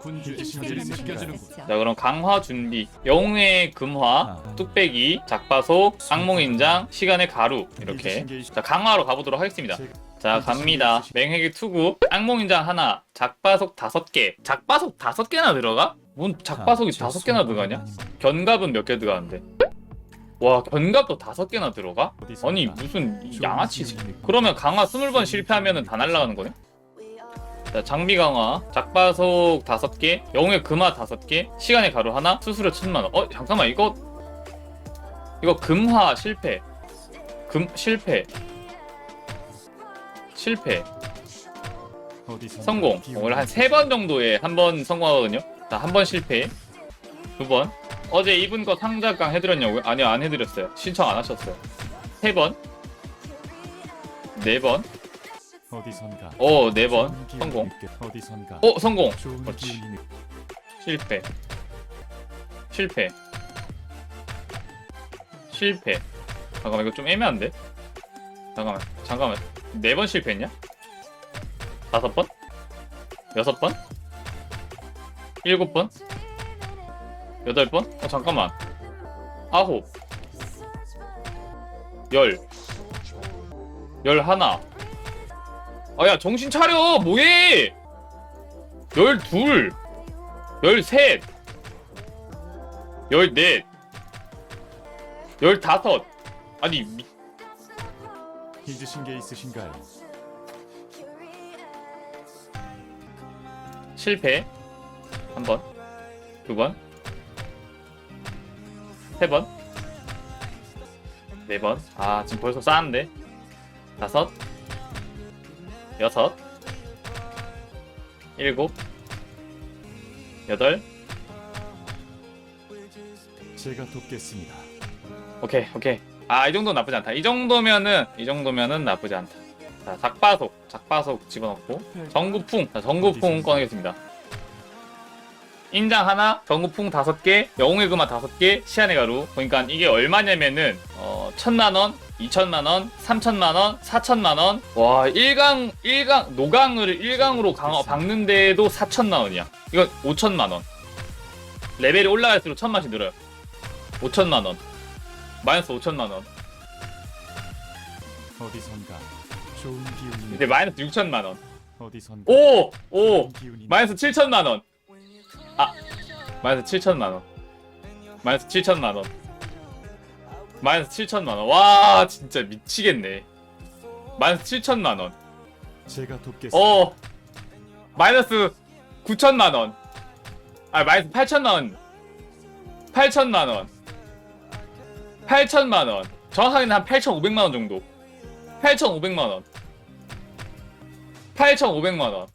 군주의. 자 그럼 강화 준비 영웅의 금화 아. 뚝배기 작바속 악몽인장 시간의 가루 이렇게 자 강화로 가보도록 하겠습니다 자 갑니다 맹획의 투구 악몽인장 하나 작바속 다섯 개 작바속 다섯 개나 들어가? 뭔 작바속이 다섯 개나 들어가냐? 견갑은 몇 개 들어가는데 와 견갑도 다섯 개나 들어가? 아니 무슨 이 양아치지 그러면 강화 스물 번 실패하면 다 날라가는 거네? 자, 장비 강화, 작바속 다섯 개, 영웅의 금화 다섯 개, 시간의 가루 하나, 수수료 천만 원. 어 잠깐만 이거 이거 금화 실패, 금 실패, 실패, 성공. 오늘 한 세 번 정도에 한 번 성공하거든요. 자, 한 번 실패, 두 번. 어제 이분 거 상자강 해드렸냐고요? 아니요 안 해드렸어요. 신청 안 하셨어요. 세 번, 네 번, 어디선가? 어네 번. 성공. 어디선가? 어 성공. 그렇지. 실패. 실패. 실패. 잠깐만 이거 좀 애매한데? 잠깐만 잠깐만. 네 번 실패했냐? 다섯 번? 여섯 번? 일곱 번? 여덟 번? 어, 잠깐만. 아홉. 열. 열 하나 아야 정신 차려. 뭐해? 열둘 열셋, 열넷, 열다섯. 아니 미... 잊으신 게 있으신가요? 실패? 한 번, 두 번, 세 번, 네 번. 아 지금 벌써 쌓았는데 다섯, 여섯, 일곱, 여덟. 제가 돕겠습니다. 오케이 오케이. 아 이 정도 는 나쁘지 않다. 이 정도면은 이 정도면은 나쁘지 않다. 자 작바속 작바속 집어넣고. 전구풍. 자 전구풍 꺼내겠습니다 인장 하나 전구풍 다섯 개 영웅의 금화 다섯 개 시안의 가루 그러니까 이게 얼마냐면은 어 천만 원 2천만 원, 3천만 원, 4천만 원 와 1강 1강 노강을 1강으로 강화 박는데도 4천만 원이야 이건 5천만 원 레벨이 올라갈수록 천만씩 늘어요 5천만 원 마이너스 5천만 원. 어디선가 좋은 기운이 이제 마이너스 6천만 원. 어디선가 오! 오! 마이너스 7천만 원. 아! 마이너스 7천만 원. 마이너스 7천만 원. 마이너스 7천만 원. 와, 진짜 미치겠네. 마이너스 7천만 원. 제가 돕겠습니다. 어. 마이너스 9천만 원. 아, 마이너스 8천만 원. 8천만 원. 8천만 원. 정확하게는 한 8,500만 원 정도. 8,500만 원. 8,500만 원.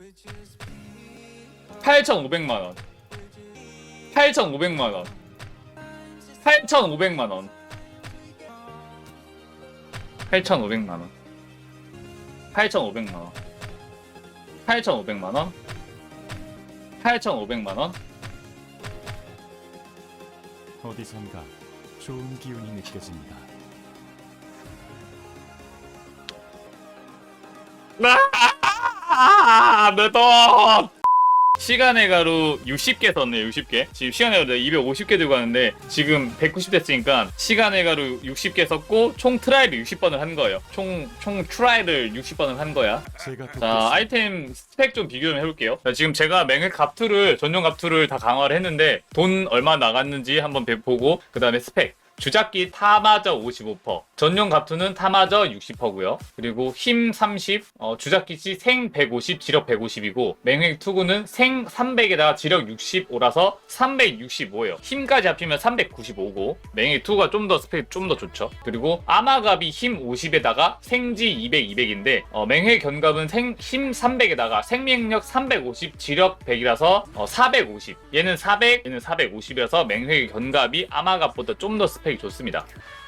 8,500만 원. 8,500만 원. 8,500만 원. 8,500만 원. 8,500만 원. 8,500만 원. 8,500만 원. 어디선가 좋은 기운이 느껴집니다. 아, 내 돈! 시간의 가루 60개 썼네, 60개. 지금 시간의 가루 250개 들고 가는데, 지금 190 됐으니까, 시간의 가루 60개 썼고, 총 트라이를 60번을 한 거예요. 총, 총 트라이를 60번을 한 거야. 자. 아이템 스펙 좀 비교 좀 해볼게요. 자, 지금 제가 맹획 갑투를, 전용 갑투를 다 강화를 했는데, 돈 얼마 나갔는지 한번 배- 보고, 그 다음에 스펙. 주작기 타마저 55%, 전용 갑투는 타마저 60%고요. 그리고 힘 30, 어, 주작기치 생 150, 지력 150이고 맹획 투구는 생 300에다가 지력 65라서 365예요. 힘까지 합치면 395고 맹획 투구가 좀 더 스펙 좀 더 좋죠. 그리고 아마갑이 힘 50에다가 생지 200, 200인데 어, 맹획 견갑은 생, 힘 300에다가 생명력 350, 지력 100이라서 어, 450. 얘는 400, 얘는 450이라서 맹획 견갑이 아마갑보다 좀 더 스펙 이 좋습니다.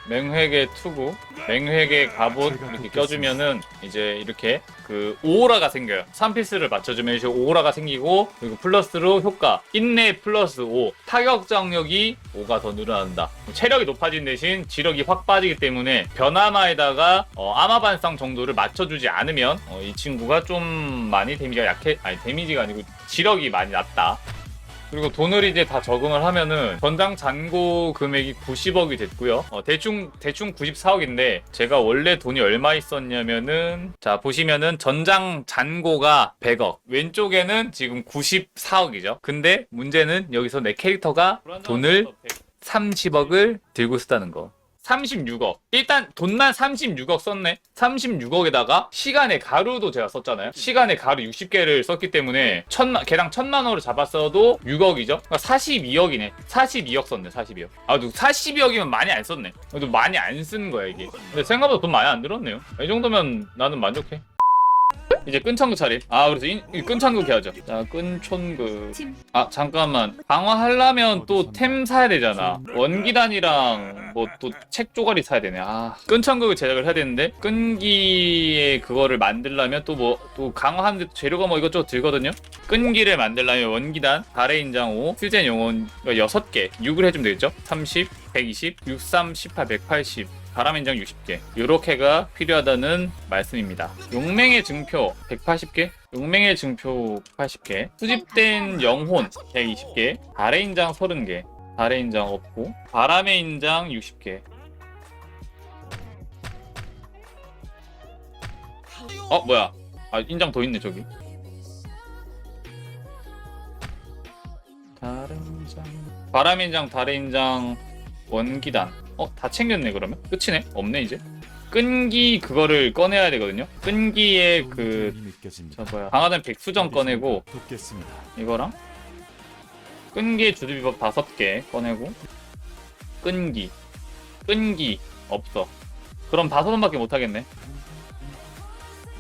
맹획의 투구, 맹획의 갑옷 이렇게 껴주면은 이제 이렇게 그 오라가 생겨요. 3피스를 맞춰주면 이제 오라가 생기고 그리고 플러스로 효과 인내 플러스 5 타격 장력이 5가 더 늘어난다. 체력이 높아진 대신 지력이 확 빠지기 때문에 변화마에다가 어, 아마 반상 정도를 맞춰주지 않으면 어, 이 친구가 좀 많이 데미지가 약해 아니 데미지가 아니고 지력이 많이 낮다. 그리고 돈을 이제 다 적응을 하면은 전장 잔고 금액이 90억이 됐고요. 어, 대충 대충 94억인데 제가 원래 돈이 얼마 있었냐면은 자 보시면은 전장 잔고가 100억 왼쪽에는 지금 94억이죠. 근데 문제는 여기서 내 캐릭터가 돈을 30억을 들고 있었다는 거. 36억. 일단 돈만 36억 썼네. 36억에다가 시간의 가루도 제가 썼잖아요. 시간의 가루 60개를 썼기 때문에 천만 개당 천만 원을 잡았어도 6억이죠. 그러니까 42억이네. 42억 썼네. 42억. 아, 너 42억이면 많이 안 썼네. 그래도 많이 안 쓴 거야 이게. 근데 생각보다 돈 많이 안 들었네요. 이 정도면 나는 만족해. 이제 끈천구 차림. 아, 그래서 이, 이 끈천구 해야죠. 자, 끈촌구. 아, 잠깐만. 강화하려면 또 템 사야 되잖아. 원기단이랑 뭐 또책 조가리 사야 되네. 아, 끈천구 제작을 해야 되는데 끈기에 그거를 만들려면 또 뭐 또 강화하는데 재료가 뭐 이것저것 들거든요. 끈기를 만들려면 원기단, 가래인장 5, 필젠 용원 6개, 6을 해주면 되겠죠? 30, 120, 63, 18, 180. 바람 인장 60개 요렇게가 필요하다는 말씀입니다 용맹의 증표 180개 용맹의 증표 80개 수집된 영혼 120개 아래인장 30개 아래인장 없고 바람의 인장 60개. 어 뭐야? 아 인장 더 있네 저기. 다른장. 바람인장 다래인장 원기단. 어 다 챙겼네 그러면? 끝이네? 없네 이제? 끈기 그거를 꺼내야 되거든요. 끈기의 그. 저 뭐야? 강화된 백수정 꺼내고 돕겠습니다. 이거랑 끈기 주두비법 다섯 개 꺼내고 끈기 끈기 없어 그럼 다섯 번밖에 못 하겠네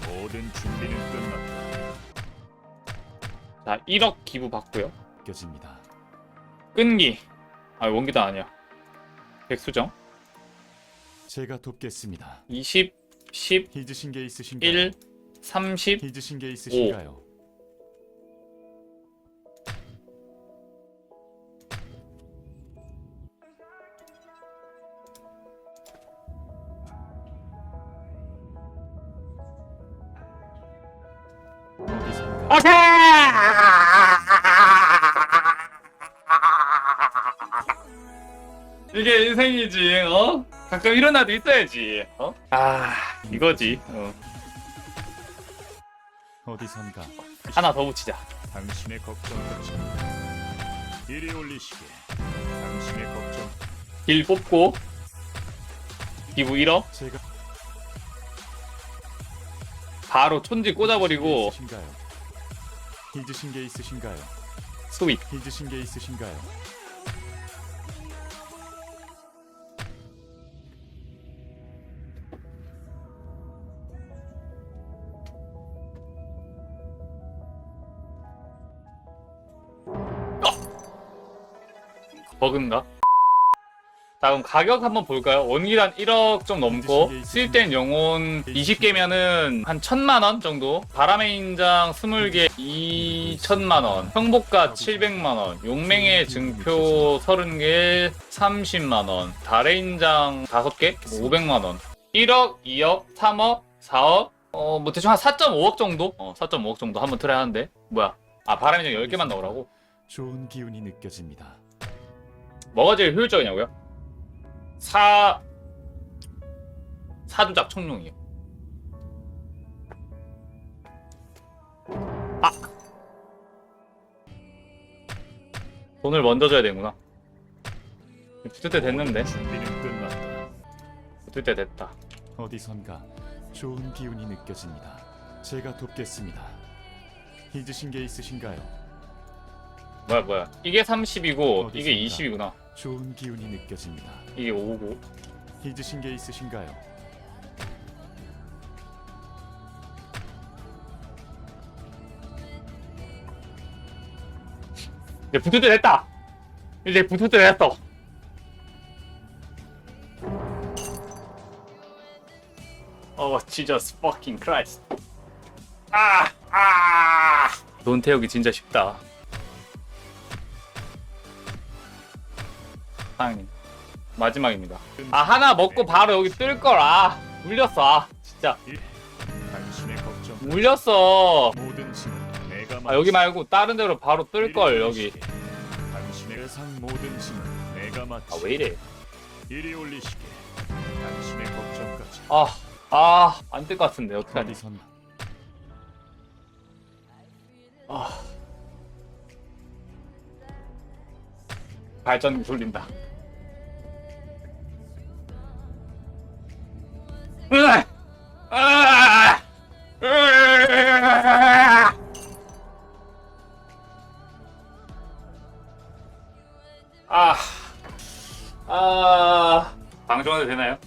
모든 준비는 끝났다. 자 1억 기부 받고요 느껴집니다. 끈기 아 원기단 아니야 백수정 제가 돕겠습니다. 20 10 잊으신 게 있으신가요? 1 30 잊으신 게 있으신가요? 어디선가 이게 인생이지, 어? 가끔 이런 날도 있어야지, 어? 아, 이거지. 어. 어디선가 하나 더 붙이자. 당신의 걱정까지 이리 올리시게 당신의 걱정 길 뽑고, 기부 1억, 제가 바로 촌지 꽂아버리고, 잊으신가요? 잊으신 게 있으신가요? 스윗. 잊으신 게 있으신가요? 버그인가? 자, 그럼 가격 한번 볼까요? 원기단 1억 좀 넘고, 수입된 영혼 20개면은 한 1000만원 정도? 바람의 인장 20개 2천만 원, 평복가 700만 원, 용맹의 증표 30개 30만 원, 달의 인장 5개 500만 원, 1억, 2억, 3억, 4억, 어, 뭐 대충 한 4.5억 정도? 어, 4.5억 정도 한번 트라이 하는데, 뭐야. 아, 바람의 인장 10개만 넣으라고? 좋은 기운이 느껴집니다. 뭐가 제일 효율적이냐고요? 사 사주작 청룡이요. 아 돈을 먼저 줘야 되구나. 붙을 때 됐는데 준비는 끝났다. 붙을 때 됐다. 어디선가 좋은 기운이 느껴집니다. 제가 돕겠습니다. 잊으신 게 있으신가요? 뭐야 뭐야 이게 30이고 이게 어디선가. 20이구나. 좋은 기운이 느껴집니다. 이게 5고 잊으신 게 있으신가요? 이제 때 됐다. 이제 때 됐어. 어, Jesus fucking Christ. 아, 아. 돈 태우기 진짜 쉽다. 사장님, 마지막입니다. 아, 하나 먹고 바로 여기 뜰 걸. 아, 물렸어. 아, 진짜 당신의 걱정 물렸어. 모든 짐 내가 아, 여기 말고 다른 데로 바로 뜰걸 여기. 세상 모든 짐은 내가 마치 아 왜 이래? 이리 올리시게 당신의 걱정까지 아, 아, 안될것 같은데 어떡하지? 어디선 아. 발전기 돌린다. 되나요?